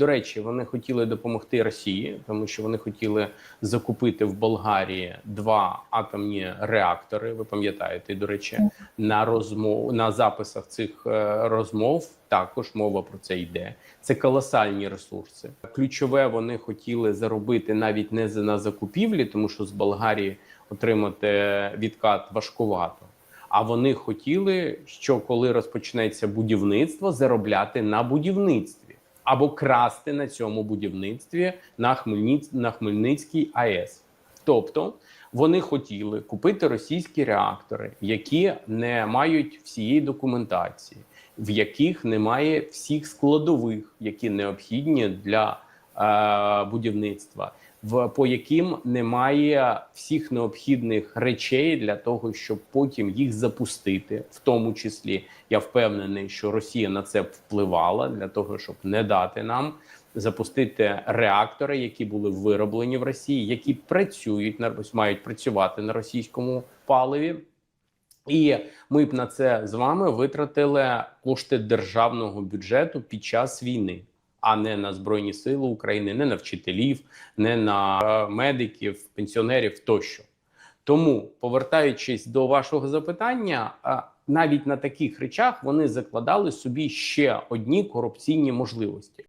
до речі, вони хотіли допомогти Росії, тому що вони хотіли закупити в Болгарії два атомні реактори. Ви пам'ятаєте, до речі, на розмов на записах цих е, розмов також мова про це йде. Це колосальні ресурси. Ключове вони хотіли заробити навіть не на закупівлі, тому що з Болгарії отримати відкат важкувато. А вони хотіли, що коли розпочнеться будівництво, заробляти на будівництві або красти на цьому будівництві на, Хмельниць... на Хмельницькій АЕС. Тобто вони хотіли купити російські реактори, які не мають всієї документації, в яких немає всіх складових, які необхідні для будівництва, в по яким немає всіх необхідних речей для того, щоб потім їх запустити. В тому числі я впевнений, що Росія на це впливала для того, щоб не дати нам запустити реактори, які були вироблені в Росії, які працюють на мають працювати на російському паливі. І ми б на це з вами витратили кошти державного бюджету під час війни, а не на збройні сили України, не на вчителів, не на е, медиків, пенсіонерів тощо. Тому, повертаючись до вашого запитання, е, навіть на таких речах вони закладали собі ще одні корупційні можливості.